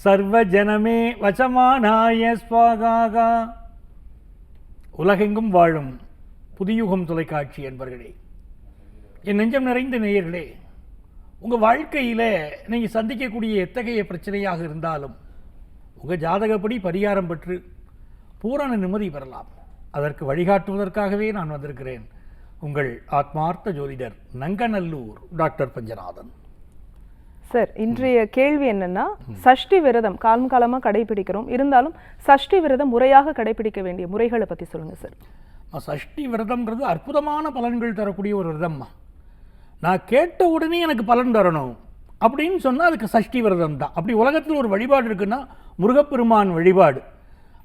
சர்வஜனமே வசமானாய ஸ்வாகாகா உலகெங்கும் வாழும் புதியுகம் தொலைக்காட்சி என்பர்களே என் நெஞ்சம் நிறைந்த நேயர்களே உங்கள் வாழ்க்கையில் நீங்கள் சந்திக்கக்கூடிய எத்தகைய பிரச்சனையாக இருந்தாலும் உங்கள் ஜாதகப்படி பரிகாரம் பெற்று பூரண நிம்மதி பெறலாம். அதற்கு வழிகாட்டுவதற்காகவே நான் வந்திருக்கிறேன் உங்கள் ஆத்மார்த்த ஜோதிடர் நங்கநல்லூர் டாக்டர் பஞ்சநாதன். சார் இன்றைய கேள்வி என்னன்னா சஷ்டி விரதம் காலம் காலமா கடைபிடிக்கிறோம். இருந்தாலும் சஷ்டி விரதம் முறையாக கடைபிடிக்க வேண்டிய முறைகளை பத்தி சொல்லுங்க சார். சஷ்டி விரதம்ங்கிறது அற்புதமான பலன்கள் தரக்கூடிய ஒரு விரதம்மா. நான் கேட்ட உடனே எனக்கு பலன் தரணும் அப்படின்னு சொன்னால் அதுக்கு சஷ்டி விரதம் தான். அப்படி உலகத்தில் ஒரு வழிபாடு இருக்குன்னா முருகப்பெருமான் வழிபாடு.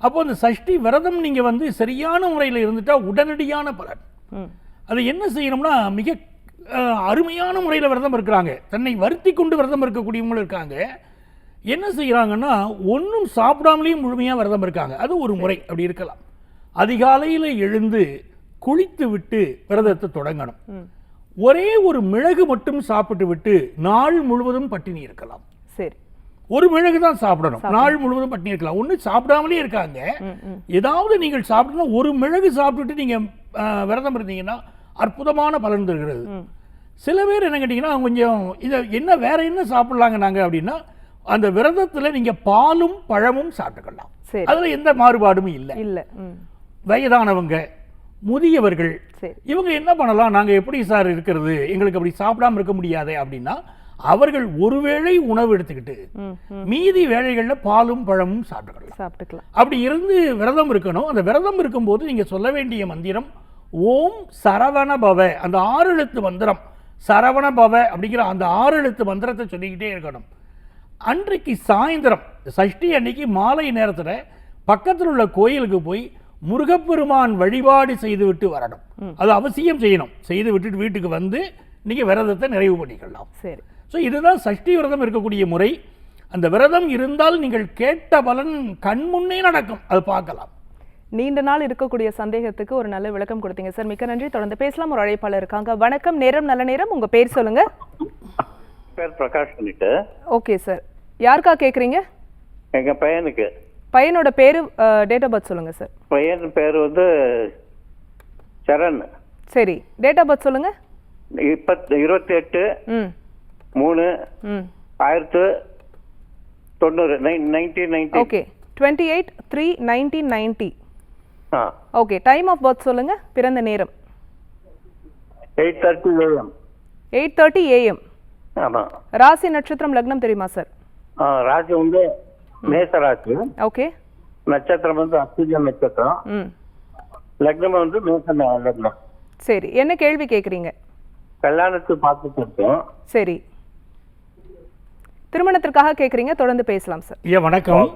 அப்போ அந்த சஷ்டி விரதம் நீங்கள் வந்து சரியான முறையில் இருந்துட்டா உடனடியான பலன். அது என்ன செய்யணும்னா மிக அருமையான முறையில் விரதம் இருக்கிறாங்க. தன்னை வருத்தி கொண்டு விரதம் இருக்கக்கூடியவங்களும் இருக்காங்க. என்ன செய்கிறாங்கன்னா ஒன்றும் சாப்பிடாமலேயும் முழுமையாக விரதம் இருக்காங்க. அது ஒரு முறை அப்படி இருக்கலாம். அதிகாலையில் எழுந்து குளித்து விட்டு விரதத்தை தொடங்கணும். ஒரே ஒரு மிளகு மட்டும் சாப்பிட்டு விட்டு நாள் முழுவதும் பட்டினி இருக்கலாம். சரி. ஒரு மிளகு தான் சாப்பிடணும். நாள் முழுவதும் பட்டினி இருக்கலாம். ஒன்று சாப்பிடாமலே இருக்காங்க. ஏதாவது நீங்கள் சாப்பிட்டா ஒரு மிளகு சாப்பிட்டுட்டு நீங்கள் விரதம் இருந்தீங்கன்னா அற்புதமான பலன் தருகிறது. சில பேர் என்ன கேட்டிங்கன்னா கொஞ்சம் இதை என்ன வேற என்ன சாப்பிட்லாங்க நாங்கள் அப்படின்னா அந்த விரதத்தில் நீங்கள் பாலும் பழமும் சாப்பிட்டுக்கலாம். அதில் எந்த மாறுபாடும் இல்லை. இல்ல. வயதானவங்க முதியவர்கள் இவங்க என்ன பண்ணலாம்? நாங்கள் எப்படி சார் இருக்கிறது? எங்களுக்கு அப்படி சாப்பிடாம இருக்க முடியாதே அப்படின்னா அவர்கள் ஒருவேளை உணவு எடுத்துக்கிட்டு மீதி வேளைகளில் பாலும் பழமும் சாப்பிட்டுக்கலாம். சாப்பிட்டுக்கலாம். அப்படி இருந்து விரதம் இருக்கணும். அந்த விரதம் இருக்கும்போது நீங்கள் சொல்ல வேண்டிய மந்திரம் ஓம் சரவண பவ அந்த ஆறு எழுத்து மந்திரம். சரவண பவ அப்படிங்கிற அந்த ஆறு எழுத்து மந்திரத்தை சொல்லிக்கிட்டே இருக்கணும். அன்றைக்கு சாயந்தரம் சஷ்டி அன்னைக்கு மாலை நேரத்தில் பக்கத்தில் உள்ள கோயிலுக்கு போய் முருகப்பெருமான் வழிபாடு செய்துவிட்டு வரணும். அது அவசியம் செய்யணும். செய்து விட்டுட்டு வீட்டுக்கு வந்து நீங்கள் விரதத்தை நிறைவு பண்ணிக்கலாம். சரி. ஸோ இதுதான் சஷ்டி விரதம் இருக்கக்கூடிய முறை. அந்த விரதம் இருந்தால் நீங்கள் கேட்ட பலன் கண்முன்னே நடக்கும். அது பார்க்கலாம். நீண்ட நாள் இருக்கக்கூடிய சந்தேகத்துக்கு ஒரு நல்ல விளக்கம் கொடுத்தீங்க. சார் மிக்க நன்றி. தொடர்ந்து பேசலாம். ஒரு அழைப்பாளர் இருக்காங்க வணக்கம். நேரம் நல்ல நேரம். உங்க பேர் சொல்லுங்க. பேர் பிரகாஷ் ஓகே சார். யாருக்கா கேக்குறீங்க? எங்க பையனுக்கு. பையனோட பேரு டேட் ஆஃப் பர்த் சொல்லுங்க சார். பையன் பேர் வந்து சரண். சரி. டேட் ஆஃப் பர்த் சொல்லுங்க. இப்பத் இருபத்தி எட்டு மூணு ஆயிரத்து தொண்ணூறு nineteen ninety okay. Twenty eight three nineteen ninety ah okay time of birth சொல்லுங்க பிறந்த நேரம். Eight thirty AM eight thirty AM ஆமாம் ராசி நட்சத்திரம் லக்னம் தெரியுமா சார் ஆ ராசி வந்து மேச ராசி ஓகே நட்சத்திரம் வந்து அஸ்விஜ நட்சத்திரம். லக்னம் வந்து மேச லக்னம். சரி என்ன கேள்வி கேட்குறீங்க கல்யாணத்துக்கு பார்த்துட்டு இருக்கோம். சரி. திருமணத்திற்காக கேட்குறீங்க தொடர்ந்து பேசலாம் சார் ஐயா வணக்கம்.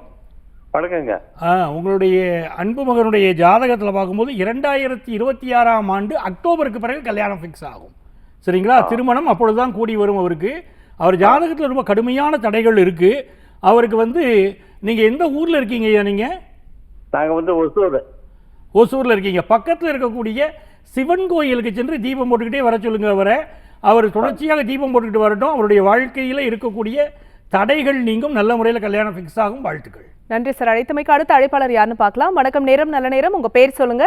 வணக்கங்க. ஆ, உங்களுடைய அன்பு மகனுடைய ஜாதகத்தில் பார்க்கும்போது இரண்டாயிரத்தி இருபத்தி ஆறாம் ஆண்டு அக்டோபருக்கு பிறகு கல்யாணம் ஃபிக்ஸ் ஆகும். சரிங்களா? திருமணம் அப்பொழுதுதான் கூடி வரும் அவருக்கு. அவர் ஜாதகத்தில் ரொம்ப கடுமையான தடைகள் இருக்கு. அவருக்கு வந்து நீங்கள் எந்த ஊரில் இருக்கீங்க ஐயா நீங்கள் நாங்கள் வந்து ஒசூர். ஓசூரில் இருக்கீங்க. பக்கத்தில் இருக்கக்கூடிய சிவன் கோயிலுக்கு சென்று தீபம் போட்டுக்கிட்டே வர சொல்லுங்க அவரை. அவர் தொடர்ச்சியாக தீபம் போட்டுக்கிட்டு வரட்டும். அவருடைய வாழ்க்கையில் இருக்கக்கூடிய தடைகள் நீங்கும். நல்ல முறையில் கல்யாணம் ஃபிக்ஸ் ஆகும். வாழ்த்துக்கள். நன்றி சார். அழைத்தமைக்கு அடுத்த அழைப்பாளர் யாருன்னு பார்க்கலாம். வணக்கம் நேரம் நல்ல நேரம். உங்க பேர் சொல்லுங்க.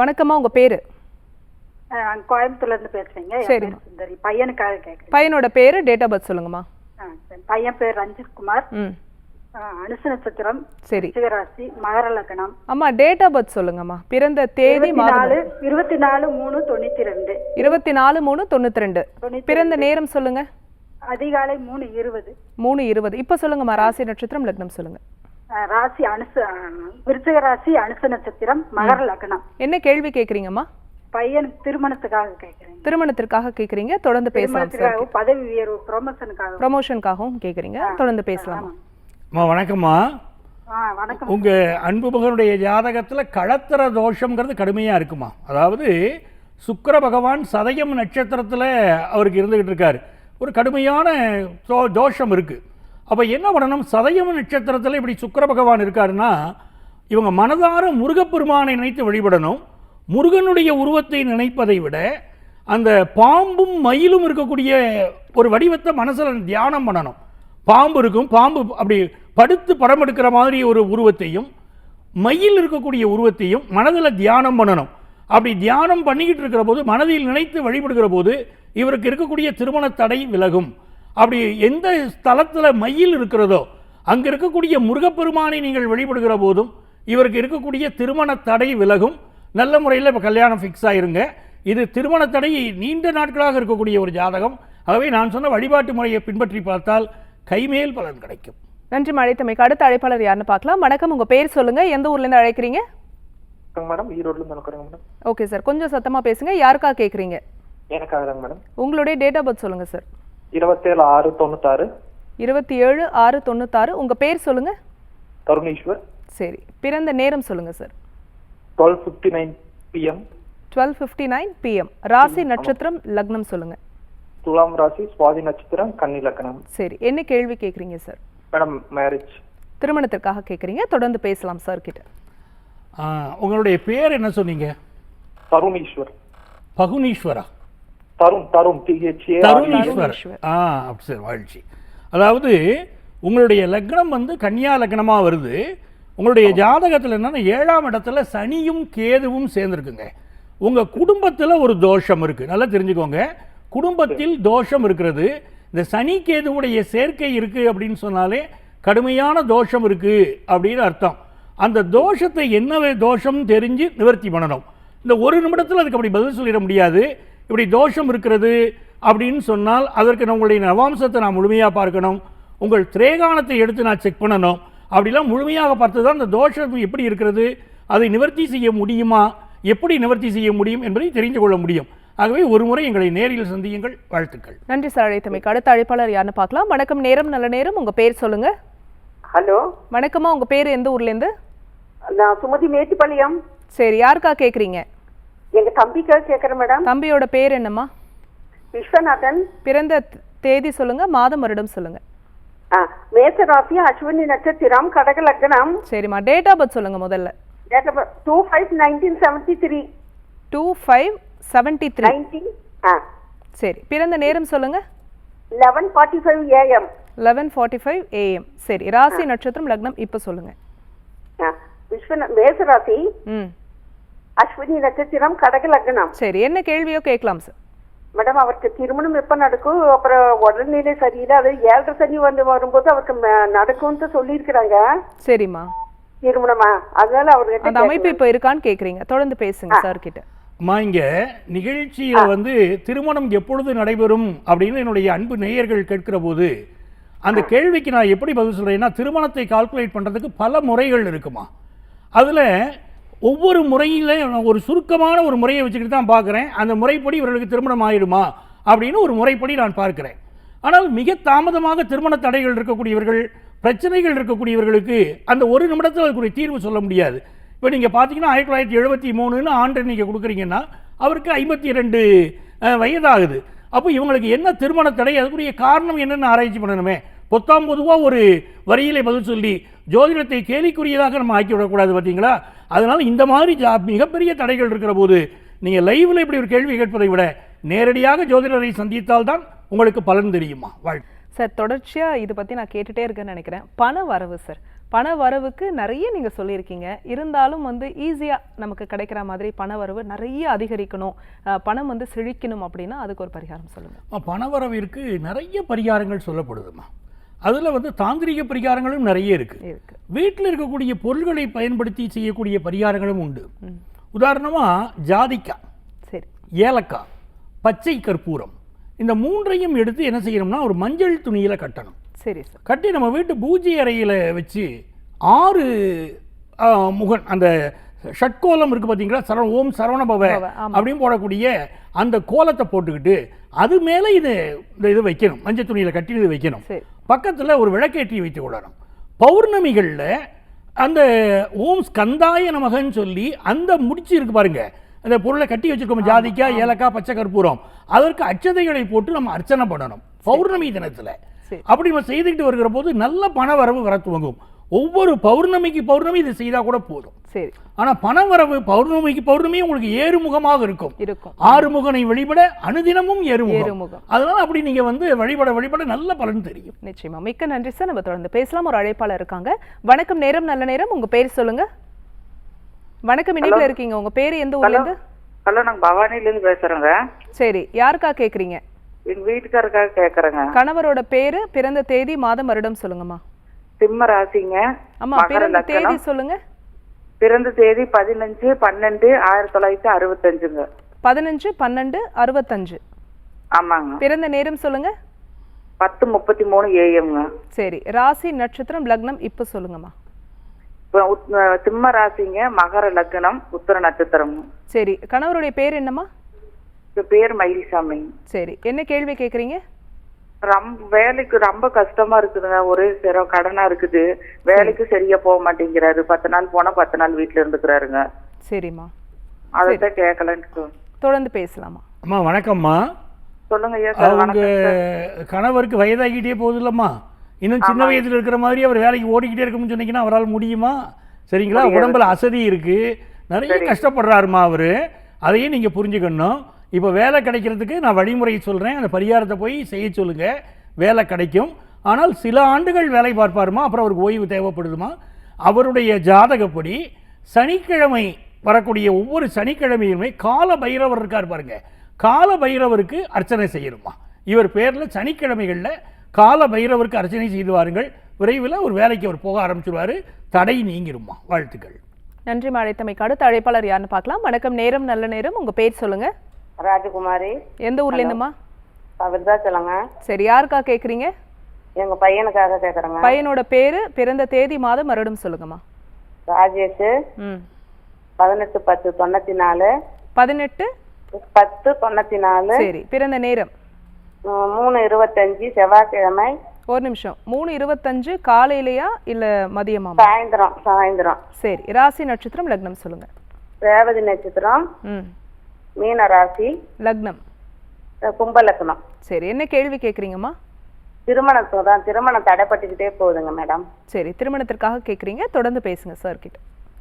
வணக்கம்மா உங்க பேரு? கோயம்புத்தூர்ல இருந்து பேசுறேங்க. பேர் சுந்தரி. பையனுக்காக கேக்குறேன். பையனோட பேரு டேட் ஆஃப் பர்த் சொல்லுங்கம்மா. சரி. பையன் பேர் ரஞ்சித் குமார் அனுச நட்சத்திரம் சரி. சிகராசி மகர லக்னம். அம்மா டேட் ஆஃப் பர்த் சொல்லுங்கம்மா. பிறந்த தேதி நாலு இருபத்தி நாலு மூணு தொண்ணூத்தி ரெண்டு. இருபத்தி நாலு மூணு தொண்ணூத்தி ரெண்டு. பிறந்த நேரம் சொல்லுங்க. அதிகாலை மூணு இருபது. மூணு இருபது. இப்போ சொல்லுங்கம்மா ராசி நட்சத்திரம் லக்னம் சொல்லுங்க. ராசி அனுச விருச்சிக ராசி அனுச நட்சத்திரம் மகர லக்னம். என்ன கேள்வி கேக்குறீங்கம்மா பையனுக்கு திருமணத்துக்காக கேக்குறேன் திருமணத்திற்காக கேக்குறீங்க தொடர்ந்து பேசலாம் சார். பதவி உயர்வு ப்ரொமோஷனுக்காக ப்ரமோஷனுக்காகவும் கேக்குறீங்க தொடர்ந்து பேசலாம்? அம்மா வணக்கம்மா. வணக்கம். உங்க அன்பு மகனுடைய ஜாதகத்துல களத்திர தோஷம்ங்கிறது கடுமையா இருக்குமா? அதாவது சுக்கிர பகவான் சதயம் நட்சத்திரத்துல அவருக்கு இருந்துகிட்டு இருக்காரு. ஒரு கடுமையான தோ- தோஷம் இருக்குது அப்போ என்ன பண்ணணும்? சதயம் நட்சத்திரத்தில் இப்படி சுக்கிர பகவான் இருக்காருன்னா இவங்க மனதார முருகப்பெருமானை நினைத்து வழிபடணும். முருகனுடைய உருவத்தை நினைப்பதை விட அந்த பாம்பும் மயிலும் இருக்கக்கூடிய ஒரு வடிவத்தை மனசில் தியானம் பண்ணணும். பாம்பு இருக்கும். பாம்பு அப்படி படுத்து படம் எடுக்கிற மாதிரி ஒரு உருவத்தையும் மயில் இருக்கக்கூடிய உருவத்தையும் மனதில் தியானம் பண்ணணும். அப்படி தியானம் பண்ணிக்கிட்டு இருக்கிற போது மனதில் நினைத்து வழிபடுகிற போது இவருக்கு இருக்கக்கூடிய திருமண தடை விலகும். அப்படி எந்த ஸ்தலத்தில் மயில் இருக்கிறதோ அங்கே இருக்கக்கூடிய முருகப்பெருமானை நீங்கள் வழிபடுகிற போதும் இவருக்கு இருக்கக்கூடிய திருமண தடை விலகும். நல்ல முறையில் இப்போ கல்யாணம் ஃபிக்ஸ் ஆயிருங்க. இது திருமண தடை நீண்ட நாட்களாக இருக்கக்கூடிய ஒரு ஜாதகம். ஆகவே நான் சொன்ன வழிபாட்டு முறையை பின்பற்றி பார்த்தால் கைமேல் பலன் கிடைக்கும். நன்றி அழைத்தமைக்கு அடுத்த அழைப்பாளர் யாருன்னு பார்க்கலாம். வணக்கம். உங்க பேர் சொல்லுங்க. எந்த ஊர்ல இருந்து அழைக்கிறீங்க? மேடம். ஈரோட்ல இருந்து அனுப்புறேங்க மேடம். Okay sir. கொஞ்சம் சத்தமா பேசுங்க. யாருக்கா கேக்குறீங்க? எனக்காக தாங்க மேடம். உங்களுடைய டேட் ஆஃப் பர்த் சொல்லுங்க சார் இருபத்தேழு ஆறு தொண்ணூத்தாறு. இருபத்தி ஏழு ஆறு தொண்ணூத்தாறு. உங்க பேர் சொல்லுங்க. தருணீஸ்வர். சரி. பிறந்த நேரம் சொல்லுங்க sir twelve fifty nine PM twelve fifty nine PM ராசி நட்சத்திரம் லக்னம் சொல்லுங்க. துலாம் ராசி சுவாதி நட்சத்திரம் கன்னி லக்கணம் சரி. என்ன கேள்வி கேக்குறீங்க சார் மேடம் மேரேஜ் திருமணத்திற்காக கேக்குறீங்க. தொடர்ந்து பேசலாம் சார் கிட்ட. ஆ, உங்களுடைய பேர் என்ன சொன்னீங்க? தருணீஸ்வர். பகுனீஸ்வரா? தருணீஸ்வர் தருணீஸ்வர். ஆ சரி வாழ்ச்சி. அதாவது உங்களுடைய லக்னம் வந்து கன்னியா லக்னமா வருது. உங்களுடைய ஜாதகத்தில் என்னன்னா ஏழாம் இடத்துல சனியும் கேதுவும் சேர்ந்துருக்குங்க. உங்க குடும்பத்தில் ஒரு தோஷம் இருக்கு. நல்லா தெரிஞ்சுக்கோங்க. குடும்பத்தில் தோஷம் இருக்கிறது. இந்த சனி கேதுவுடைய சேர்க்கை இருக்கு அப்படின்னு சொன்னாலே கடுமையான தோஷம் இருக்கு அப்படின்னு அர்த்தம். அந்த தோஷத்தை என்ன தோஷம் தெரிஞ்சு நிவர்த்தி பண்ணணும். இந்த ஒரு நிமிடத்தில் அதுக்கு அப்படி பதில் சொல்லிட முடியாது. இப்படி தோஷம் இருக்கிறது அப்படின்னு சொன்னால் அதற்கு நான் உங்களுடைய நவாம்சத்தை நான் முழுமையாக பார்க்கணும். உங்கள் திரேகானத்தை எடுத்து நான் செக் பண்ணணும். அப்படிலாம் முழுமையாக பார்த்து தான் அந்த தோஷம் எப்படி இருக்கிறது அதை நிவர்த்தி செய்ய முடியுமா எப்படி நிவர்த்தி செய்ய முடியும் என்பதை தெரிந்து கொள்ள முடியும். ஆகவே ஒரு முறை எங்களை நேரில் சந்தியுங்கள். வாழ்த்துக்கள். நன்றி சார் அழைத்தமைக்கு அடுத்த அழைப்பாளர் யாருன்னு பார்க்கலாம். வணக்கம் நேரம் நல்ல நேரம். உங்க பேர் சொல்லுங்க. ஹலோ. வணக்கம்மா உங்க பேர் எந்த ஊர்ல இருந்து நான் சுமதி மேட்டுப்பாளையம். சரி யாருக்கா கேக்குறீங்க? தம்பிக்காக கேட்குறேன் மேடம். தம்பியோட பேர் என்னம்மா? விஸ்வநாதன். பிறந்த தேதி சொல்லுங்க மாதம் வருடம் சொல்லுங்க. மேச ராசி அஸ்வினி நட்சத்திரம் கடக லக்னம். சரிம்மா டேட் ஆஃப் பர்த் சொல்லுங்க முதல்ல. Two five nineteen seventy three two five seventy three nineteen ah. சரி பிறந்த நேரம் சொல்லுங்க. Eleven forty five AM eleven forty five AM சரி ராசி நட்சத்திரம் லக்னம் இப்போ சொல்லுங்க. விஸ்வநா மேச ராசி ம். அஸ்வினி நட்சத்திரம் கடக லக்னம். சரி என்ன கேள்வியோ கேட்கலாம் சார் மேடம் அவருக்கு திருமணம் எப்போ நடக்கும்? அப்புறம் உடல்நிலை சரியில்லை அது ஏழரை சனி வந்து வரும்போது அவருக்கு ம- நடக்கும்னு சொல்லியிருக்கிறாங்க. சரிம்மா. திருமணமா? அதனால அவர்கிட்ட அந்த அமைப்பு இப்போ இருக்கான்னு கேக்குறீங்க தொடர்ந்து பேசுங்க சார் கிட்ட. அம்மா இங்க நிகழ்ச்சியில வந்து திருமணம் எப்பொழுது நடைபெறும் அப்படின்னு என்னுடைய அன்பு நேயர்கள் கேட்கிற போது அந்த கேள்விக்கு நான் எப்படி பதில் சொல்றேன்னா திருமணத்தை கால்குலேட் பண்றதுக்கு பல முறைகள் இருக்குமா. அதுல ஒவ்வொரு முறையில் நான் ஒரு சுருக்கமான ஒரு முறையை வச்சுக்கிட்டு தான் பார்க்குறேன். அந்த முறைப்படி இவர்களுக்கு திருமணம் ஆயிடுமா? அப்படின்னு ஒரு முறைப்படி நான் பார்க்கிறேன். ஆனால் மிக தாமதமாக திருமண தடைகள் இருக்கக்கூடியவர்கள் பிரச்சனைகள் இருக்கக்கூடியவர்களுக்கு அந்த ஒரு நிமிடத்தில் அதுக்குரிய தீர்வு சொல்ல முடியாது. இப்போ நீங்கள் பார்த்தீங்கன்னா ஆயிரத்தி தொள்ளாயிரத்தி எழுபத்தி மூணுன்னு ஆண்டு நீங்கள் கொடுக்குறீங்கன்னா அவருக்கு ஐம்பத்தி ரெண்டு வயதாகுது. அப்போ இவங்களுக்கு என்ன திருமண தடை அதுக்குரிய காரணம் என்னென்னு ஆராய்ச்சி பண்ணணுமே. பொத்தாம் பொதுவாக ஒரு வரியிலே பதில் சொல்லி ஜோதிடத்தை கேலிக்குரியதாக நம்ம ஆக்கி விடக்கூடாது பார்த்தீங்களா? அதனால இந்த மாதிரி ஜா- மிகப்பெரிய தடைகள் இருக்கிற போது நீங்கள் லைவ்ல இப்படி ஒரு கேள்வி கேட்பதை விட நேரடியாக ஜோதிடரை சந்தித்தால் தான் உங்களுக்கு பலன் தெரியுமா? வாழ்க்கை சார் தொடர்ச்சியா இது பத்தி நான் கேட்டுட்டே இருக்கேன்னு நினைக்கிறேன். பண வரவு சார். பண வரவுக்கு நிறைய நீங்க சொல்லியிருக்கீங்க. இருந்தாலும் வந்து ஈஸியா நமக்கு கிடைக்கிற மாதிரி பண வரவு நிறைய அதிகரிக்கணும். பணம் வந்து செழிக்கணும் அப்படின்னா அதுக்கு ஒரு பரிகாரம் சொல்லுங்க. பணவரவிற்கு நிறைய பரிகாரங்கள் சொல்லப்படுதுமா? அதில் வந்து தாந்திரிக பரிகாரங்களும் நிறைய இருக்கு. இருக்கு. வீட்டில் இருக்கக்கூடிய பொருள்களை பயன்படுத்தி செய்யக்கூடிய பரிகாரங்களும் உண்டு. உதாரணமாக ஜாதிக்காய் சரி. ஏலக்காய் பச்சை கற்பூரம். இந்த மூன்றையும் எடுத்து என்ன செய்யணும்னா ஒரு மஞ்சள் துணியில் கட்டணும். சரி சார். கட்டி நம்ம வீட்டு பூஜை அறையில் வச்சு ஆறு முகன் அந்த ஷட்கோலம் இருக்கு பார்த்தீங்களா சரவண ஓம் சரவணபவ. அப்படின்னு போடக்கூடிய அந்த கோலத்தை போட்டுக்கிட்டு அது மேலே இது இந்த இது வைக்கணும். மஞ்சள் துணியில் கட்டி இது வைக்கணும் பக்கத்தில் ஒரு விளக்கேற்றி வைத்துக் கொள்ளணும். பௌர்ணமிகளில் அந்த ஓம் ஸ்கந்தாய நமகன்னு சொல்லி அந்த முடிச்சு இருக்கு பாருங்க. அந்த பொருளை கட்டி வச்சிருக்கோம் ஜாதிக்காய் ஏலக்காய் பச்சை கற்பூரம் அதற்கு அச்சதைகளை போட்டு நம்ம அர்ச்சனை பண்ணணும். பௌர்ணமி தினத்துல. அப்படி நம்ம செய்துக்கிட்டு வருகிற போது நல்ல பண வரவு வர துவங்கும். ஒவ்வொரு பௌர்ணமிக்கு பௌர்ணமி இதை செய்தா கூட போதும். சரி. ஆனா பணவரவு பௌர்ணமிக்கு பௌர்ணமி உங்களுக்கு ஏறுமுகமாக இருக்கும். இருக்கும். ஆறுமுகனை வழிபட அனுதினமும் ஏறுமுகம். ஏறுமுகம். அதனால அப்படி நீங்க வந்து வழிபட வழிபட நல்ல பலன் தெரியும். நிச்சயமா. மிக்க நன்றி சார். நம்ம தொடர்ந்து பேசலாம். ஒரு அழைப்பாளர் இருக்காங்க. வணக்கம். நேரம் நல்ல நேரம். உங்க பேர் சொல்லுங்க. வணக்கம். இணைப்புல இருக்கீங்க. உங்க பேர் எந்த ஊர்ல இருந்து? ஹலோ நாங்க பவானில இருந்து பேசுறோங்க. சரி. யாருக்கா கேக்குறீங்க? எங்க வீட்டுக்காரருக்காக கேக்குறேங்க. கணவரோட பேரு பிறந்த தேதி மாதம் வருடம் சொல்லுங்கம்மா. சிம்ம ராசிங்க. ஆமா பிறந்த தேதி. சொல்லுங்க. பிறந்த தேதி பதினஞ்சு பன்னெண்டு ஆயிரத்தி தொள்ளாயிரத்தி அறுபத்தஞ்சுங்க. பதினஞ்சு பன்னெண்டு அறுபத்தஞ்சு. ஆமாங்க. பிறந்த நேரம் சொல்லுங்க. பத்து முப்பத்தி மூணு ஏஎம்ங்க. சரி ராசி நட்சத்திரம் லக்னம் இப்ப சொல்லுங்கம்மா. சிம்ம ராசிங்க மகர லக்னம் உத்தர நட்சத்திரம் சரி கணவருடைய பேர் என்னம்மா? பேர் மயில்சாமி. சரி என்ன கேள்வி கேக்குறீங்க? ரொம்ப வேலைக்கு ரொம்ப கஷ்டமா இருக்குதுங்க. ஒரே சிரம் கடனா இருக்குது. வேலைக்கு சரியா போக மாட்டேங்கிறாரு. பத்து நாள் போனா பத்து நாள் வீட்டுல இருந்துக்கிறாருங்க. சரிம்மா. அதைத்தான் கேட்கலன்ட்டு தொடர்ந்து பேசலாமா? அம்மா வணக்கம்மா. சொல்லுங்க ஐயா சார் அவங்க வணக்கம் சார் கணவருக்கு வயதாகிட்டே போகுது இல்லம்மா இன்னும் சின்ன வயதுல இருக்கிற மாதிரி அவர் வேலைக்கு ஓடிக்கிட்டே இருக்கும்னு சொன்னீங்கன்னா அவரால் முடியுமா? சரிங்களா? உடம்புல அசதி இருக்கு. நிறைய கஷ்டப்படுறாருமா அவரு. அதையும் நீங்க புரிஞ்சுக்கணும். இப்போ வேலை கிடைக்கிறதுக்கு நான் வழிமுறை சொல்கிறேன் அந்த பரிகாரத்தை போய் செய்ய சொல்லுங்கள் வேலை கிடைக்கும். ஆனால் சில ஆண்டுகள் வேலை பார்ப்பாருமா? அப்புறம் அவருக்கு ஓய்வு தேவைப்படுதுமா? அவருடைய ஜாதகப்படி சனிக்கிழமை வரக்கூடிய ஒவ்வொரு சனிக்கிழமையுமே கால பைரவர் இருக்கார் பாருங்க. கால பைரவருக்கு அர்ச்சனை செய்யணுமா? இவர் பேரில் சனிக்கிழமைகளில் கால பைரவருக்கு அர்ச்சனை செய்து வாருங்கள். விரைவில் ஒரு வேலைக்கு அவர் போக ஆரம்பிச்சிருவார். தடை நீங்கிருமா? வாழ்த்துக்கள். நன்றி அழைத்தமைக்கு அடுத்த அழைப்பாளர் யாருன்னு பார்க்கலாம். வணக்கம். நேரம் நல்ல நேரம். உங்கள் பேர் சொல்லுங்கள் ராஜகுமாரி. எந்த ஊர்ல இருந்துமா விருதாச்சலங்க. சரி யாருக்கா கேக்குறீங்க? எங்க பையனுக்காக கேக்குறேங்க. பையனோட பேரு பிறந்த தேதி மாதம் வருடம் சொல்லுங்கம்மா. ராஜேஷ். ம். பதினெட்டு பத்து தொண்ணூத்தி நாலு பதினெட்டு? பத்து தொண்ணூத்தி நாலு சரி பிறந்த நேரம்? மூணு இருபத்தஞ்சு செவ்வாய்க்கிழமை. ஒரு நிமிஷம். மூணு இருபத்தஞ்சு காலையிலையா இல்ல மதியமாமா சாயந்தரம் சாயந்தரம். சரி ராசி நட்சத்திரம் லக்னம் சொல்லுங்க. ரேவதி நட்சத்திரம். ம். மீன ராசி லக்னம். அஹ் கும்பலக்கணம் சரி என்ன கேள்வி கேக்குறீங்கம்மா? திருமணத்துக்கு தான் திருமணம் தடைப்பட்டுக்கிட்டே போகுதுங்க மேடம். சரி திருமணத்திற்காக கேக்குறீங்க தொடர்ந்து பேசுங்க சார் கிட்ட.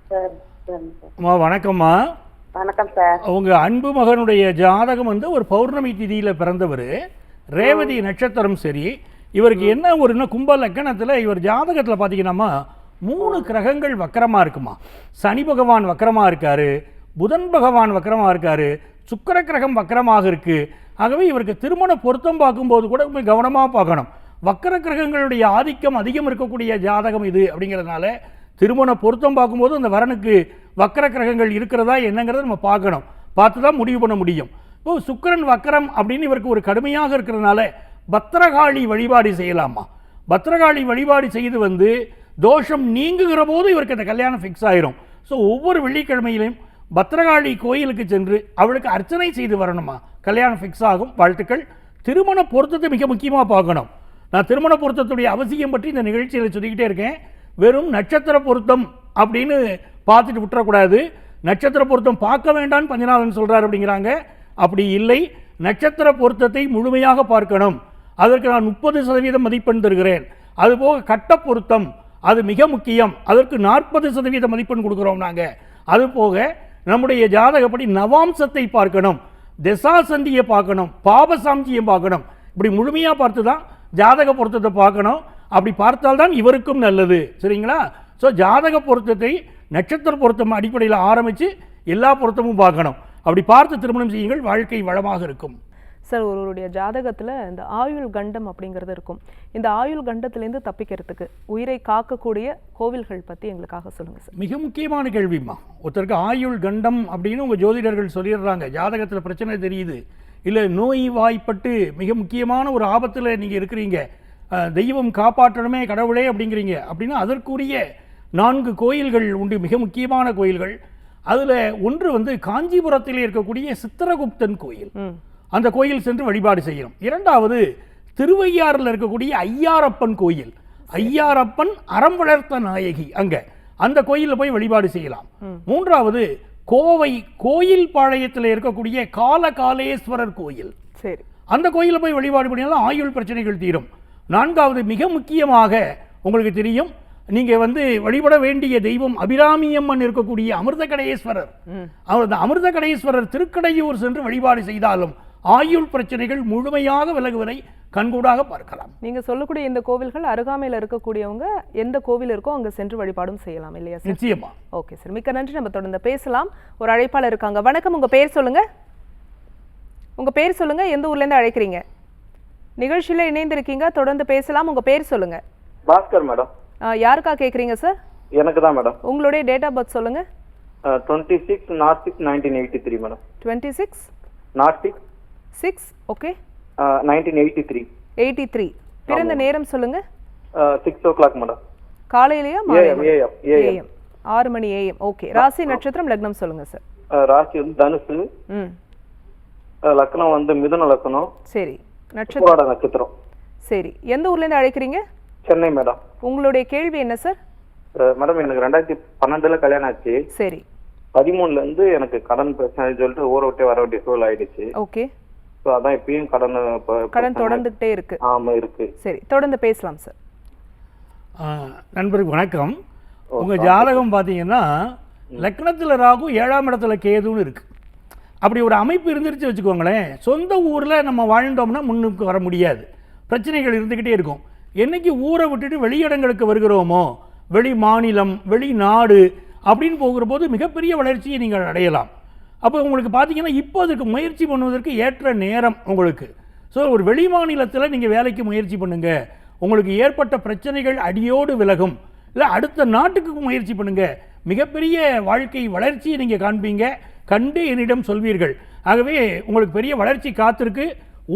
சரி அம்மா வணக்கம்மா. வணக்கம் சார் அவங்க அன்பு மகனுடைய ஜாதகம் வந்து ஒரு பௌர்ணமி திதியில பிறந்தவர். ரேவதி நட்சத்திரம் சரி. இவருக்கு என்ன ஒரு இன்னும் கும்ப லக்கணத்துல இவர் ஜாதகத்துல பாத்தீங்கன்னா மூணு கிரகங்கள் வக்கரமா இருக்குமா? சனி பகவான் வக்கரமா இருக்காரு. புதன் பகவான் வக்கரமாக இருக்காரு சுக்கர கிரகம் வக்கரமாக இருக்குது ஆகவே இவருக்கு திருமண பொருத்தம் பார்க்கும்போது கூட கொஞ்சம் கவனமாக பார்க்கணும். வக்கர கிரகங்களுடைய ஆதிக்கம் அதிகம் இருக்கக்கூடிய ஜாதகம் இது அப்படிங்கிறதுனால திருமண பொருத்தம் பார்க்கும்போது அந்த வரனுக்கு வக்கர கிரகங்கள் இருக்கிறதா என்னங்கிறத நம்ம பார்க்கணும். பார்த்து தான் முடிவு பண்ண முடியும். இப்போ சுக்கிரன் வக்கரம் அப்படின்னு இவருக்கு ஒரு கடுமையாக இருக்கிறதுனால பத்திரகாளி வழிபாடு செய்யலாமா? பத்திரகாளி வழிபாடு செய்து வந்து தோஷம் நீங்குகிற போது இவருக்கு அந்த கல்யாணம் ஃபிக்ஸ் ஆயிரும். ஸோ ஒவ்வொரு வெள்ளிக்கிழமையிலையும் பத்திரகாளி கோயிலுக்கு சென்று அவளுக்கு அர்ச்சனை செய்து வரணுமா? கல்யாணம் ஃபிக்ஸ் ஆகும். வாழ்த்துக்கள். திருமண பொருத்தத்தை மிக முக்கியமாக பார்க்கணும். நான் திருமண பொருத்தத்துடைய அவசியம் பற்றி இந்த நிகழ்ச்சியில் சொல்லிக்கிட்டே இருக்கேன். வெறும் நட்சத்திர பொருத்தம் அப்படின்னு பார்த்துட்டு விட்டுறக்கூடாது. நட்சத்திர பொருத்தம் பார்க்க வேண்டாம்னு பஞ்சநாதன் சொல்கிறார் அப்படிங்கிறாங்க. அப்படி இல்லை. நட்சத்திர பொருத்தத்தை முழுமையாக பார்க்கணும். அதற்கு நான் முப்பது சதவீதம் மதிப்பெண் தருகிறேன். அதுபோக கட்ட பொருத்தம் அது மிக முக்கியம். அதற்கு நாற்பது சதவீத மதிப்பெண் கொடுக்குறோம் நாங்கள் அதுபோக நம்முடைய ஜாதகப்படி நவாம்சத்தை பார்க்கணும். திசா சந்தியை பார்க்கணும். பாபசாந்தியை பார்க்கணும். இப்படி முழுமையாக பார்த்து தான் ஜாதக பொருத்தத்தை பார்க்கணும். அப்படி பார்த்தால்தான் இவருக்கும் நல்லது. சரிங்களா? ஸோ ஜாதக பொருத்தத்தை நட்சத்திர பொருத்தம் அடிப்படையில் ஆரம்பித்து எல்லா பொருத்தமும் பார்க்கணும். அப்படி பார்த்து திருமணம் செய்யுங்கள். வாழ்க்கை வளமாக இருக்கும். சார் ஒருவருடைய ஜாதகத்துல இந்த ஆயுள் கண்டம் அப்படிங்கிறது இருக்கும். இந்த ஆயுள் கண்டத்திலேருந்து தப்பிக்கிறதுக்கு உயிரை காக்கக்கூடிய கோவில்கள் பத்தி எங்களுக்காக சொல்லுங்க சார். மிக முக்கியமான கேள்விம்மா. ஒருத்தருக்கு ஆயுள் கண்டம் அப்படின்னு உங்கள் ஜோதிடர்கள் சொல்லிடுறாங்க. ஜாதகத்தில் பிரச்சனை தெரியுது. இல்லை நோய் வாய்ப்பட்டு மிக முக்கியமான ஒரு ஆபத்தில் நீங்கள் இருக்கிறீங்க. தெய்வம் காப்பாற்றணுமே கடவுளே அப்படிங்கிறீங்க. அப்படின்னா அதற்குரிய நான்கு கோயில்கள் உண்டு. மிக முக்கியமான கோயில்கள். அதில் ஒன்று வந்து காஞ்சிபுரத்தில் இருக்கக்கூடிய சித்திரகுப்தன் கோயில். அந்த கோயில் சென்று வழிபாடு செய்யணும் இரண்டாவது திருவையாறில் இருக்கக்கூடிய ஐயாரப்பன் கோயில். ஐயாரப்பன் அறம் வளர்த்த நாயகி அங்க. அந்த கோயிலில் போய் வழிபாடு செய்யலாம். மூன்றாவது கோவை கோயில் பாளையத்தில் இருக்கக்கூடிய காலகாலேஸ்வரர் கோயில். சரி. அந்த கோயிலில் போய் வழிபாடு பண்ணினாலும் ஆயுள் பிரச்சனைகள் தீரும். நான்காவது மிக முக்கியமாக உங்களுக்கு தெரியும் நீங்க வந்து வழிபட வேண்டிய தெய்வம் அபிராமியம்மன் இருக்கக்கூடிய அமிர்தகடேஸ்வரர். அவர் அந்த அமிர்தகடேஸ்வரர் திருக்கடையூர் சென்று வழிபாடு செய்தாலும் ஆயுள் பிரச்சனைகள் முழுமையாக விலகுவதை கண்கூடாக பார்க்கலாம். நீங்க சொல்லக்கூடிய இந்த கோவில்கள் அருகாமையில் இருக்கக்கூடியவங்க எந்த கோவில் இருக்கோ அங்க சென்று வழிபாடும் செய்யலாம் இல்லையா சார்? நிச்சயமா. Okay sir. மிக்க நன்றி. நம்ம தொடர்ந்து பேசலாம். ஒரு அழைப்பாளர் இருக்காங்க. வணக்கம். உங்க பேர் சொல்லுங்க. உங்க பேர் சொல்லுங்க. எந்த ஊர்ல இருந்து அழைக்கிறீங்க? நிகழ்ச்சியில இணைந்திருக்கீங்க. தொடர்ந்து பேசலாம். உங்க பேர் சொல்லுங்க. பாஸ்கர் மேடம். யாருக்கா கேக்குறீங்க சார்? எனக்கு தான் மேடம். உங்களுடைய டேட் ஆஃப் பர்த் சொல்லுங்க. Twenty six naught six nineteen eighty three madam. Twenty six naught six six okay nineteen eighty three eighty three பிறந்த நேரம் சொல்லுங்க. Six o'clock madam. காலையிலயா ஏஎம் ஆறு மணி ஏஎம் ஓகே ராசி நட்சத்திரம் லக்னம் சொல்லுங்க சார் ராசி வந்து தனுசு. லக்னம் வந்து மிதுன லக்னம். சரி. நட்சத்திரம் நட்சத்திரம். சரி. எந்த ஊர்ல இருந்து அழைக்கிறீங்க? சென்னை மேடம். உங்களுடைய கேள்வி என்ன சார் மேடம் எனக்கு ரெண்டாயிரத்தி பன்னெண்டுல கல்யாணம் ஆச்சு. சரி. பதிமூணுல இருந்து எனக்கு கடன் பிரச்சனை சொல்லிட்டு ஊரை விட்டே வர வேண்டிய சூழல் ஆயிடுச்சு. ஓகே ஸோ அதான் இப்பயும் கடன் கடன். தொடர்ந்துகிட்டே இருக்கு. ஆமா இருக்கு. சரி தொடர்ந்து பேசலாம் சார் ஆ, நண்பருக்கு வணக்கம். உங்க ஜாதகம் பார்த்தீங்கன்னா லக்னத்தில் ராகு ஏழாம் இடத்துல கேதுன்னு இருக்கு. அப்படி ஒரு அமைப்பு இருந்துருச்சு வச்சுக்கோங்களேன். சொந்த ஊர்ல நம்ம வாழ்ந்தோம்னா முன்னுக்கு வர முடியாது. பிரச்சனைகள் இருந்துக்கிட்டே இருக்கும். என்னைக்கு ஊரை விட்டுட்டு வெளியிடங்களுக்கு வருகிறோமோ வெளி மாநிலம் வெளிநாடு அப்படின்னு போகிற போது மிகப்பெரிய வளர்ச்சியை நீங்கள் அடையலாம். அப்போ உங்களுக்கு பார்த்தீங்கன்னா இப்போ அதுக்கு முயற்சி பண்ணுவதற்கு ஏற்ற நேரம் உங்களுக்கு. ஸோ ஒரு வெளி மாநிலத்தில் நீங்கள் வேலைக்கு முயற்சி பண்ணுங்க. உங்களுக்கு ஏற்பட்ட பிரச்சனைகள் அடியோடு விலகும். இல்லை அடுத்த நாட்டுக்கு முயற்சி பண்ணுங்க. மிகப்பெரிய வாழ்க்கை வளர்ச்சியை நீங்கள் காண்பீங்க. கண்டு என்னிடம் சொல்வீர்கள். ஆகவே உங்களுக்கு பெரிய வளர்ச்சி காத்திருக்கு.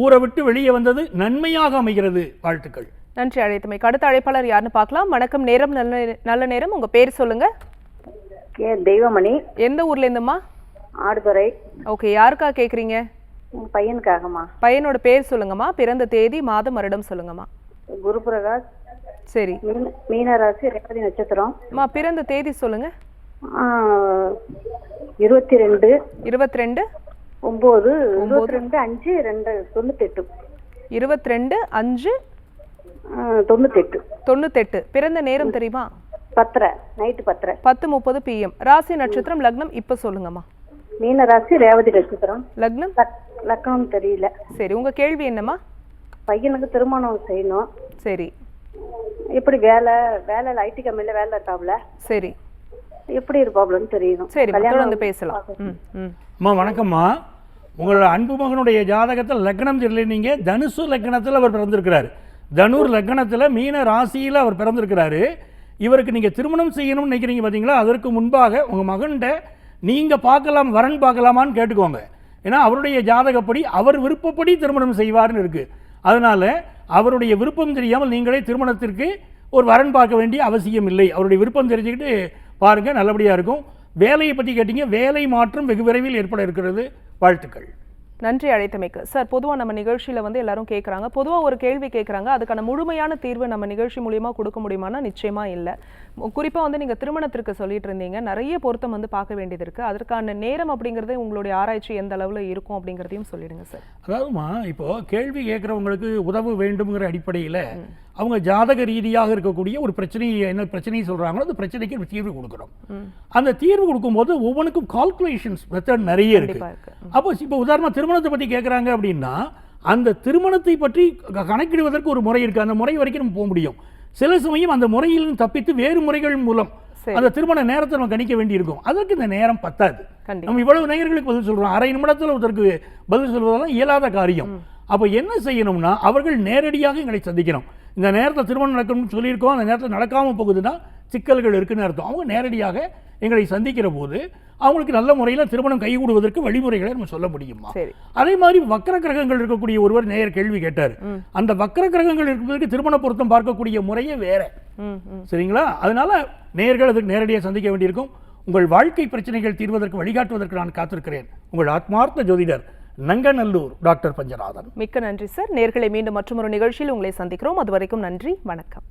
ஊரை விட்டு வெளியே வந்தது நன்மையாக அமைகிறது. வாழ்த்துக்கள். நன்றி அழைத்தமைக்கு. அடுத்த அழைப்பாளர் யாருன்னு பார்க்கலாம். வணக்கம் நேரம் நல்ல நல்ல நேரம். உங்க பேர் சொல்லுங்க. கே. தெய்வமணி. எந்த ஊர்ல இருந்துமா ஆடுதுறை. ஓகே யாருக்கா கேக்குறீங்க? பையனுக்காகம்மா. பையனோட பேர் சொல்லுங்கம்மா. பிறந்த தேதி மாதம் வருடம் சொல்லுங்கம்மா. குருபிரகாஷ் சரி. மீன மீனராசி ரேவதி நட்சத்திரம். அம்மா பிறந்த தேதி சொல்லுங்க. இருபத்தி ரெண்டு இருபத்தி ரெண்டு ஒன்பது இருபத்தி ரெண்டு அஞ்சு ரெண்டு தொண்ணூத்தெட்டு. இருபத்தி ரெண்டு அஞ்சு தொண்ணூத்தெட்டு. தொண்ணூத்தெட்டு. பிறந்த நேரம் தெரியுமா? பத்தரை. நைட்டு பத்தரை. பத்து முப்பது பிஎம் ராசி நட்சத்திரம் லக்னம் இப்ப சொல்லுங்கம்மா. மீனராசி ரேவதி நட்சத்திரம். லக்னம்? லக்- லக்கணம் தெரியல. சரி உங்க கேள்வி என்னம்மா? பையனுக்கு திருமணம் செய்யணும். சரி. எப்படி வேலை வேலையில் ஐடி கம்பெனில வேலை இருக்காப்ல? சரி. எப்படி இருப்பாப்லன்னு தெரியணும். சரி கல்யாணம் தொடர்ந்து பேசலாம். ம் ம். அம்மா வணக்கம்மா. உங்களோட அன்பு மகனுடைய ஜாதகத்தில் லக்னம் தெரியலனீங்க தனுசு லக்னத்தில் அவர் பிறந்திருக்கிறாரு. தனுர் லக்னத்தில் மீன ராசியில் அவர் பிறந்திருக்கிறாரு. இவருக்கு நீங்கள் திருமணம் செய்யணும்னு நினைக்கிறீங்க பார்த்தீங்களா அதற்கு முன்பாக உங்கள் மகன்கிட்ட நீங்கள் பார்க்கலாம் வரன் பார்க்கலாமான்னு கேட்டுக்கோங்க. ஏன்னா அவருடைய ஜாதகப்படி அவர் விருப்பப்படி திருமணம் செய்வார்னு இருக்குது அதனால் அவருடைய விருப்பம் தெரியாமல் நீங்களே திருமணத்திற்கு ஒரு வரன் பார்க்க வேண்டிய அவசியம் இல்லை. அவருடைய விருப்பம் தெரிஞ்சுக்கிட்டு பாருங்கள் நல்லபடியாக இருக்கும். வேலையை பற்றி கேட்டீங்க வேலை மாற்றம் வெகு விரைவில் ஏற்பட இருக்கிறது. வாழ்த்துக்கள். நன்றி அழைத்தமைக்கு. சார் பொதுவாக நம்ம நிகழ்ச்சியில் வந்து எல்லாரும் கேட்குறாங்க பொதுவாக ஒரு கேள்வி கேட்குறாங்க அதுக்கான முழுமையான தீர்வு நம்ம நிகழ்ச்சி மூலியமாக கொடுக்க முடியுமானா நிச்சயமா இல்லை. குறிப்பாக வந்து நீங்கள் திருமணத்திற்கு சொல்லிட்டு இருந்தீங்க. நிறைய பொருத்தம் வந்து பார்க்க வேண்டியது இருக்குது அதற்கான நேரம் அப்படிங்கிறது உங்களுடைய ஆராய்ச்சி எந்த அளவில் இருக்கும் அப்படிங்கிறதையும் சொல்லிடுங்க சார். அதாவதுமா இப்போ கேள்வி கேட்குறவங்களுக்கு உதவ வேண்டும்ங்கிற அடிப்படையில் அவங்க ஜாதக ரீதியாக இருக்கக்கூடிய ஒரு பிரச்சனையை என்ன பிரச்சனையை சொல்கிறாங்களோ அந்த பிரச்சனைக்கு ஒரு தீர்வு கொடுக்குறோம் அந்த தீர்வு கொடுக்கும்போது ஒவ்வொன்றுக்கும் கால்குலேஷன்ஸ் மெத்தட் நிறைய இருக்கு. அப்போ இப்போ உதாரணமாக திருமணத்தை பற்றி கேட்குறாங்க அப்படின்னா அந்த திருமணத்தை பற்றி கணக்கிடுவதற்கு ஒரு முறை இருக்குது அந்த முறை வரைக்கும் நம்ம போக முடியும். சில சமயம் அந்த முறையிலும் தப்பித்து வேறு முறைகள் மூலம். அந்த திருமண நேரத்தை நம்ம கணிக்க வேண்டியிருக்கும். அதற்கு இந்த நேரம் பத்தாது. நம்ம இவ்வளவு நேயர்களுக்கு பதில் சொல்றோம். அரை நிமிடத்தில் ஒருத்தருக்கு பதில் சொல்வதெல்லாம் இயலாத காரியம். அப்போ என்ன செய்யணும்னா அவர்கள் நேரடியாக எங்களை சந்திக்கணும். இந்த நேரத்தில் திருமணம் நடக்கணும்னு சொல்லியிருக்கோம். அந்த நேரத்தில் நடக்காம போகுதுன்னா சிக்கல்கள் இருக்குன்னு அர்த்தம். அவங்க நேரடியாக எங்களை சந்திக்கிற போது அவங்களுக்கு நல்ல முறையில் திருமணம் கைகூடுவதற்கு வழிமுறைகளை நம்ம சொல்ல முடியுமா? அதே மாதிரி வக்கர கிரகங்கள் இருக்கக்கூடிய ஒருவர் நேயர் கேள்வி கேட்டார். அந்த வக்கர கிரகங்கள் இருப்பதற்கு திருமண பொருத்தம் பார்க்கக்கூடிய முறையே வேற. சரிங்களா? அதனால நேயர்கள் அதுக்கு நேரடியாக சந்திக்க வேண்டியிருக்கும். உங்கள் வாழ்க்கை பிரச்சனைகள் தீர்வதற்கு வழிகாட்டுவதற்கு நான் காத்திருக்கிறேன். உங்கள் ஆத்மார்த்த ஜோதிடர் நங்கநல்லூர் டாக்டர் பஞ்சநாதன். மிக்க நன்றி சார். நேர்களை மீண்டும் மற்றொரு நிகழ்ச்சியில் உங்களை சந்திக்கிறோம். அது வரைக்கும் நன்றி வணக்கம்.